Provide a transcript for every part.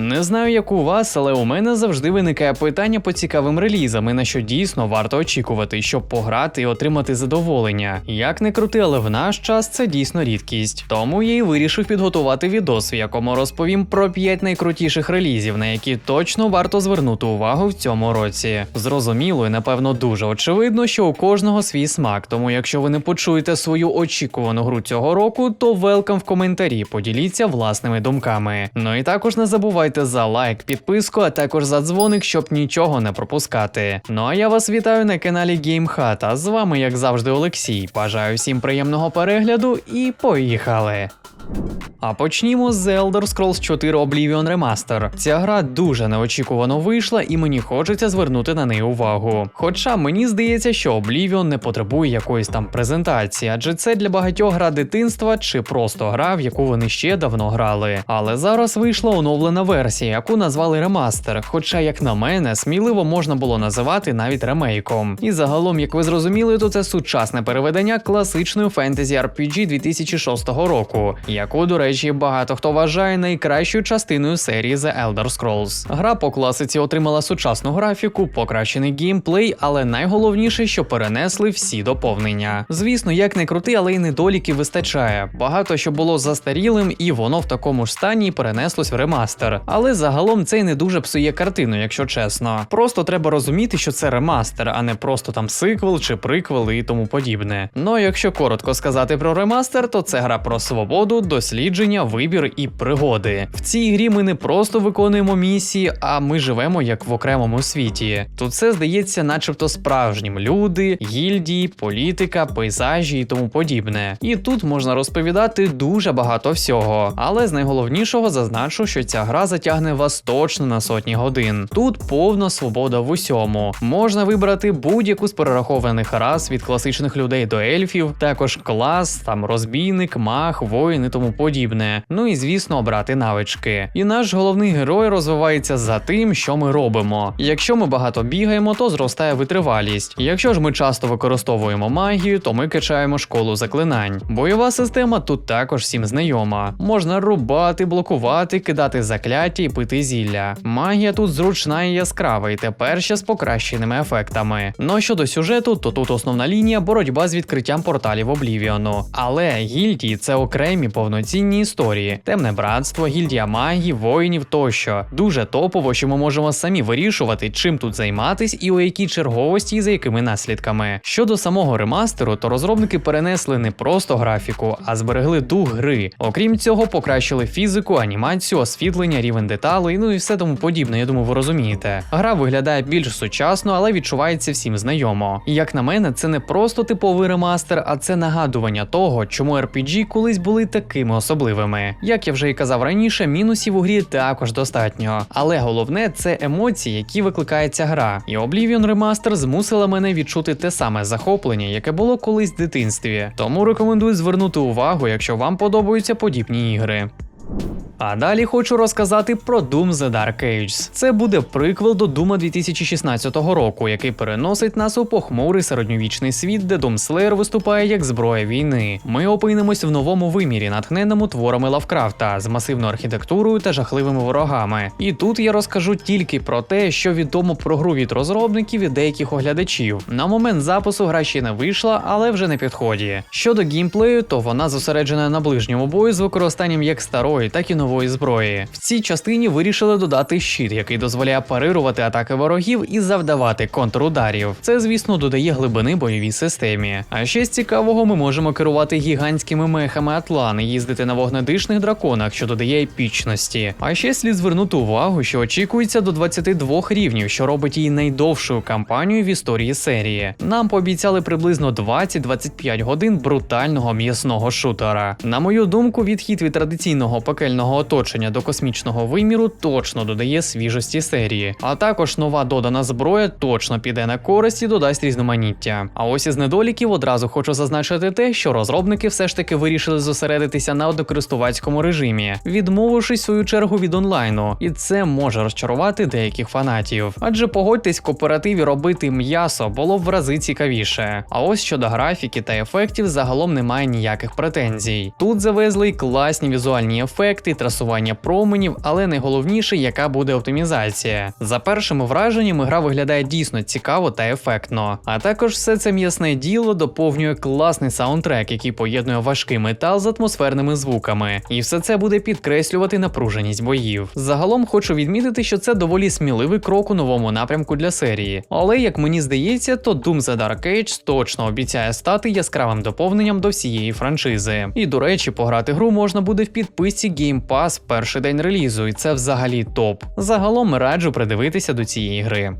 Не знаю, як у вас, але у мене завжди виникає питання по цікавим релізам і на що дійсно варто очікувати, щоб пограти і отримати задоволення. Як не крути, але в наш час це дійсно рідкість. Тому я й вирішив підготувати відос, в якому розповім про 5 найкрутіших релізів, на які точно варто звернути увагу в цьому році. Зрозуміло і напевно дуже очевидно, що у кожного свій смак. Тому, якщо ви не почуєте свою очікувану гру цього року, то велкам в коментарі, поділіться власними думками. Ну і також не забувайте за лайк, підписку, а також за дзвоник, щоб нічого не пропускати. Ну а я вас вітаю на каналі GameHut, З вами, як завжди, Олексій. Бажаю всім приємного перегляду і поїхали! А почнімо з Elder Scrolls 4 Oblivion Remaster. Ця гра дуже неочікувано вийшла, і мені хочеться звернути на неї увагу. Хоча мені здається, що Oblivion не потребує якоїсь там презентації, адже це для багатьох гра дитинства чи просто гра, в яку вони ще давно грали. Але зараз вийшла оновлена версія, яку назвали ремастер. Хоча, як на мене, сміливо можна було називати навіть ремейком. І загалом, як ви зрозуміли, то це сучасне переведення класичної фентезі RPG 2006 року, яку, до речі, багато хто вважає найкращою частиною серії The Elder Scrolls. Гра по класиці отримала сучасну графіку, покращений геймплей, але найголовніше, що перенесли всі доповнення. Звісно, як не крути, але й недоліків вистачає. Багато що було застарілим, і воно в такому ж стані перенеслось в ремастер. Але загалом це й не дуже псує картину, якщо чесно. Просто треба розуміти, що це ремастер, а не просто там сиквел чи приквел і тому подібне. Ну якщо коротко сказати про ремастер, то це гра про свободу, дослідження, вибір і пригоди. В цій грі ми не просто виконуємо місії, а ми живемо як в окремому світі. Тут все здається, начебто справжнім: люди, гільдії, політика, пейзажі і тому подібне. І тут можна розповідати дуже багато всього. Але з найголовнішого зазначу, що ця гра затягне вас точно на сотні годин. Тут повна свобода в усьому. Можна вибрати будь-яку з перерахованих рас від класичних людей до ельфів, також клас, там розбійник, маг, воїн і тому подібне. Ну і звісно, обрати навички. І наш головний герой розвивається за тим, що ми робимо. Якщо ми багато бігаємо, то зростає витривалість. Якщо ж ми часто використовуємо магію, то ми качаємо школу заклинань. Бойова система тут також всім знайома. Можна рубати, блокувати, кидати закляття і пити зілля. Магія тут зручна і яскрава, і тепер ще з покращеними ефектами. Ну щодо сюжету, то тут основна лінія боротьба з відкриттям порталів Облівіону. Але гільдії це окремі повноцінні історії: темне братство, гільдія магії, воїнів тощо. Дуже топово, що ми можемо самі вирішувати, чим тут займатись і у якій черговості і за якими наслідками. Щодо самого ремастеру, то розробники перенесли не просто графіку, а зберегли дух гри. Окрім цього, покращили фізику, анімацію, освітлення, рівень деталей, ну і все тому подібне. Я думаю, ви розумієте. Гра виглядає більш сучасно, але відчувається всім знайомо. І як на мене, це не просто типовий ремастер, а це нагадування того, чому RPG колись були такими особливими. Як я вже і казав раніше, мінусів у грі також достатньо. Але головне це емоції, які викликає ця гра. І Oblivion Remaster змусила мене відчути те саме захоплення, яке було колись в дитинстві. Тому рекомендую звернути увагу, якщо вам подобаються подібні ігри. А далі хочу розказати про Doom The Dark Ages. Це буде приквел до Дума 2016 року, який переносить нас у похмурий середньовічний світ, де Slayer виступає як зброя війни. Ми опинимось в новому вимірі, натхненому творами Лавкрафта з масивною архітектурою та жахливими ворогами. І тут я розкажу тільки про те, що відомо про гру від розробників і деяких оглядачів. На момент запису гра ще не вийшла, але вже на підході. Щодо геймплею, то вона зосереджена на ближньому бою з використанням як старої, так і нової зброї. В цій частині вирішили додати щит, який дозволяє парирувати атаки ворогів і завдавати контрударів. Це, звісно, додає глибини бойовій системі. А ще з цікавого ми можемо керувати гігантськими мехами Атлан і їздити на вогнедишних драконах, що додає епічності. А ще слід звернути увагу, що очікується до 22 рівнів, що робить її найдовшою кампанією в історії серії. Нам пообіцяли приблизно 20-25 годин брутального м'ясного шутера. На мою думку, відхід від традиційного пекельного оточення до космічного виміру точно додає свіжості серії. А також нова додана зброя точно піде на користь і додасть різноманіття. А ось із недоліків одразу хочу зазначити те, що розробники все ж таки вирішили зосередитися на однокористувацькому режимі, відмовившись в свою чергу від онлайну, і це може розчарувати деяких фанатів. Адже погодьтесь, в кооперативі робити м'ясо було в рази цікавіше. А ось щодо графіки та ефектів загалом немає ніяких претензій. Тут завезли й класні візуальні ефекти, трасування променів, але найголовніше, яка буде оптимізація. За першими враженнями, гра виглядає дійсно цікаво та ефектно. А також все це м'ясне діло доповнює класний саундтрек, який поєднує важкий метал з атмосферними звуками. І все це буде підкреслювати напруженість боїв. Загалом хочу відмітити, що це доволі сміливий крок у новому напрямку для серії. Але як мені здається, то Doom The Dark Age точно обіцяє стати яскравим доповненням до всієї франшизи. І до речі, пограти гру можна буде в підписці Game Pass перший день релізу, і це взагалі топ. Загалом раджу придивитися до цієї гри.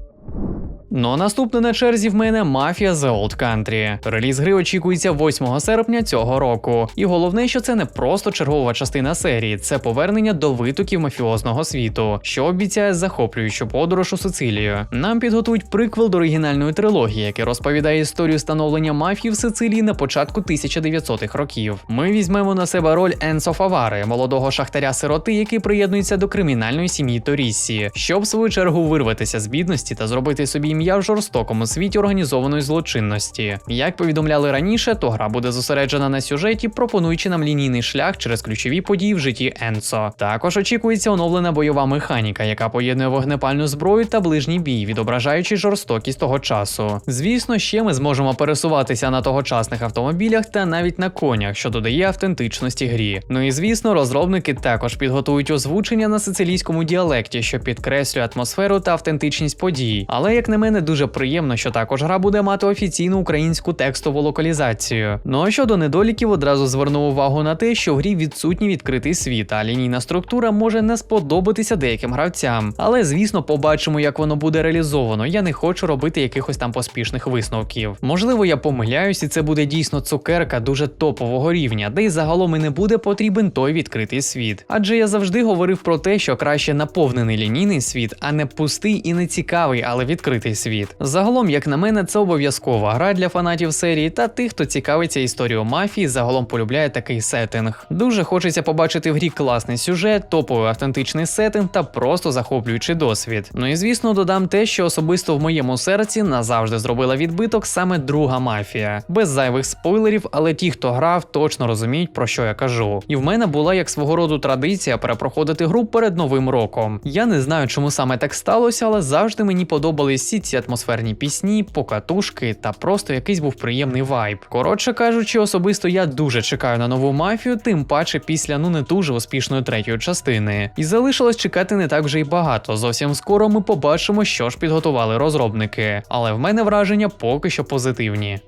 Ну а наступне на черзі в мене Mafia The Old Country. Реліз гри очікується 8 серпня цього року. І головне, що це не просто чергова частина серії, це повернення до витоків мафіозного світу, що обіцяє захоплюючу подорож у Сицилію. Нам підготують приквел до оригінальної трилогії, який розповідає історію становлення мафії в Сицилії на початку 1900-х років. Ми візьмемо на себе роль Енсо Фавари, молодого шахтаря-сироти, який приєднується до кримінальної сім'ї Торіссі, щоб в свою чергу вирватися з бідності та зробити собі ім'я в жорстокому світі організованої злочинності. Як повідомляли раніше, то гра буде зосереджена на сюжеті, пропонуючи нам лінійний шлях через ключові події в житті Енсо. Також очікується оновлена бойова механіка, яка поєднує вогнепальну зброю та ближній бій, відображаючи жорстокість того часу. Звісно, ще ми зможемо пересуватися на тогочасних автомобілях та навіть на конях, що додає автентичності грі. Ну і звісно, розробники також підготують озвучення на сицилійському діалекті, що підкреслює атмосферу та автентичність подій. Але як на мене дуже приємно, що також гра буде мати офіційну українську текстову локалізацію. Ну а щодо недоліків, одразу звернув увагу на те, що в грі відсутній відкритий світ, а лінійна структура може не сподобатися деяким гравцям. Але звісно, побачимо, як воно буде реалізовано. Я не хочу робити якихось там поспішних висновків. Можливо, я помиляюсь, і це буде дійсно цукерка дуже топового рівня, де й загалом і не буде потрібен той відкритий світ. Адже я завжди говорив про те, що краще наповнений лінійний світ, а не пустий і не цікавий, але відкритий світ. Загалом, як на мене, це обов'язкова гра для фанатів серії та тих, хто цікавиться історією мафії, загалом полюбляє такий сеттинг. Дуже хочеться побачити в грі класний сюжет, топовий автентичний сеттинг та просто захоплюючий досвід. Ну і звісно, додам те, що особисто в моєму серці назавжди зробила відбиток саме друга мафія. Без зайвих спойлерів, але ті, хто грав, точно розуміють, про що я кажу. І в мене була як свого роду традиція перепроходити гру перед новим роком. Я не знаю, чому саме так сталося, але завжди мені подобались всі ці атмосферні пісні, покатушки та просто якийсь був приємний вайб. Коротше кажучи, особисто я дуже чекаю на нову мафію, тим паче після ну не дуже успішної третьої частини. І залишилось чекати не так вже й багато. Зовсім скоро ми побачимо, що ж підготували розробники. Але в мене враження поки що позитивні.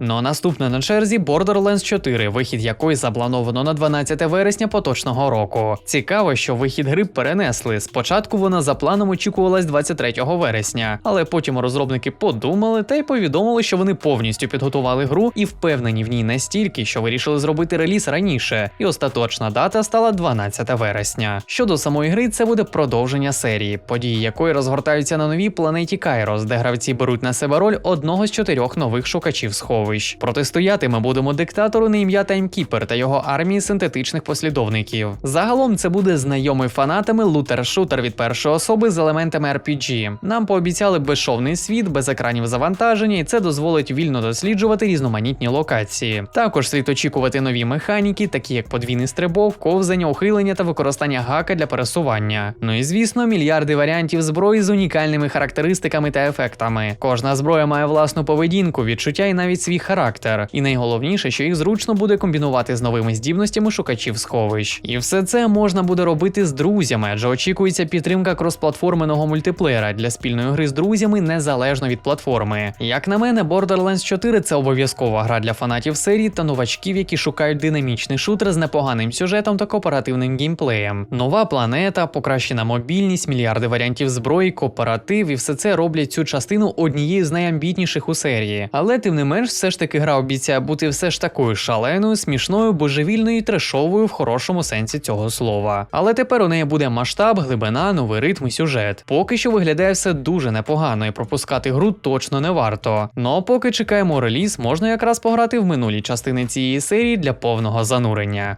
Ну а наступне на черзі Borderlands 4, вихід якої заплановано на 12 вересня поточного року. Цікаво, що вихід гри перенесли. Спочатку вона за планом очікувалась 23 вересня, але потім розробники подумали та й повідомили, що вони повністю підготували гру і впевнені в ній настільки, що вирішили зробити реліз раніше. І остаточна дата стала 12 вересня. Щодо самої гри, це буде продовження серії, події якої розгортаються на новій планеті Кайрос, де гравці беруть на себе роль одного з чотирьох нових шукачів сховищ. Протистояти ми будемо диктатору на ім'я Таймкіпер та його армії синтетичних послідовників. Загалом це буде знайомий фанатами лутер-шутер від першої особи з елементами RPG. Нам пообіцяли безшовний світ, без екранів завантаження, і це дозволить вільно досліджувати різноманітні локації. Також слід очікувати нові механіки, такі як подвійний стрибок, ковзання, ухилення та використання гака для пересування. Ну і звісно, мільярди варіантів зброї з унікальними характеристиками та ефектами. Кожна зброя має власну поведінку, відчуття і навіть свій характер. І найголовніше, що їх зручно буде комбінувати з новими здібностями шукачів сховищ. І все це можна буде робити з друзями, адже очікується підтримка кросплатформеного мультиплеєра для спільної гри з друзями незалежно від платформи. Як на мене, Borderlands 4 це обов'язкова гра для фанатів серії та новачків, які шукають динамічний шутер з непоганим сюжетом та кооперативним геймплеєм. Нова планета, покращена мобільність, мільярди варіантів зброї, кооператив, і все це роблять цю частину однією з найамбітніших у серії. Але тим не менш, все ж таки гра обіцяє бути все ж такою шаленою, смішною, божевільною і трешовою в хорошому сенсі цього слова. Але тепер у неї буде масштаб, глибина, новий ритм і сюжет. Поки що виглядає все дуже непогано, і пропускати гру точно не варто. Но поки чекаємо реліз, можна якраз пограти в минулі частини цієї серії для повного занурення.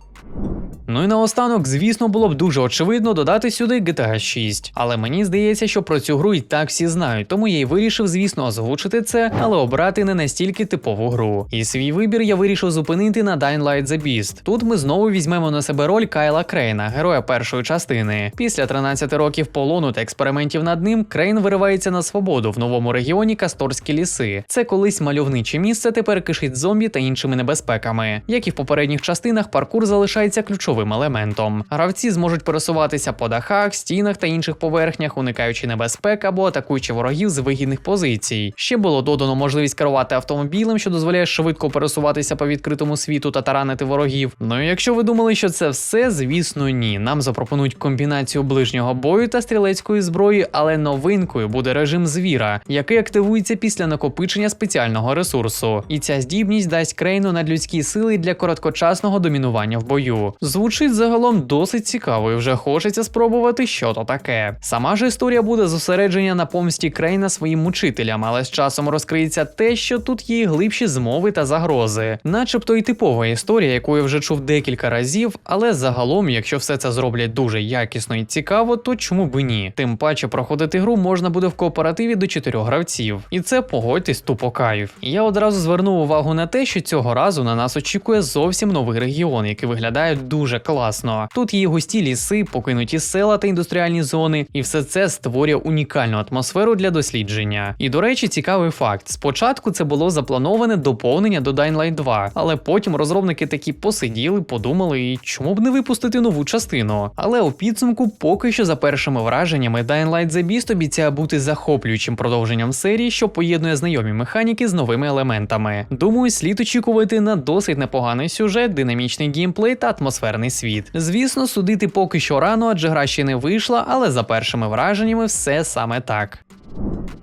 Ну і наостанок, звісно, було б дуже очевидно додати сюди GTA 6. Але мені здається, що про цю гру і так всі знають, тому я й вирішив, звісно, озвучити це, але обрати не настільки типову гру. І свій вибір я вирішив зупинити на Dying Light The Beast. Тут ми знову візьмемо на себе роль Кайла Крейна, героя першої частини. Після 13 років полону та експериментів над ним Крейн виривається на свободу в новому регіоні Касторські ліси. Це колись мальовниче місце тепер кишить зомбі та іншими небезпеками. Як і в попередніх частинах, паркур залишається ключовим елементом. Гравці зможуть пересуватися по дахах, стінах та інших поверхнях, уникаючи небезпек або атакуючи ворогів з вигідних позицій. Ще було додано можливість керувати автомобілем, що дозволяє швидко пересуватися по відкритому світу та таранити ворогів. Ну і якщо ви думали, що це все, звісно, ні. Нам запропонують комбінацію ближнього бою та стрілецької зброї, але новинкою буде режим звіра, який активується після накопичення спеціального ресурсу. І ця здібність дасть крейну надлюдські сили для короткочасного домінування в бою. Звучить загалом досить цікаво, і вже хочеться спробувати, що то таке. Сама ж історія буде зосередження на помсті Крейна своїм мучителям, але з часом розкриється те, що тут є глибші змови та загрози, начебто і типова історія, яку я вже чув декілька разів, але загалом, якщо все це зроблять дуже якісно і цікаво, то чому б ні? Тим паче проходити гру можна буде в кооперативі до чотирьох гравців, і це погодьтесь тупо кайф. Я одразу звернув увагу на те, що цього разу на нас очікує зовсім новий регіон, який виглядає дуже класно. Тут є густі ліси, покинуті села та індустріальні зони, і все це створює унікальну атмосферу для дослідження. І до речі, цікавий факт: спочатку це було заплановане доповнення до Dying Light 2, але потім розробники такі посиділи, подумали, і чому б не випустити нову частину. Але у підсумку, поки що за першими враженнями, Dying Light The Beast обіцяє бути захоплюючим продовженням серії, що поєднує знайомі механіки з новими елементами. Думаю, слід очікувати на досить непоганий сюжет, динамічний геймплей та атмосферний світ. Звісно, судити поки що рано, адже гра ще не вийшла, але за першими враженнями все саме так.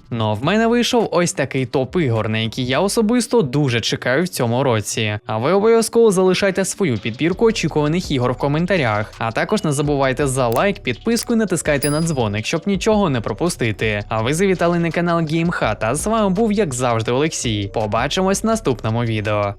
Ну, а в мене вийшов ось такий топ ігор, на які я особисто дуже чекаю в цьому році. А ви обов'язково залишайте свою підбірку очікуваних ігор в коментарях. А також не забувайте за лайк, підписку і натискайте на дзвоник, щоб нічого не пропустити. А ви завітали на канал GameHut, з вами був, як завжди, Олексій. Побачимось в наступному відео.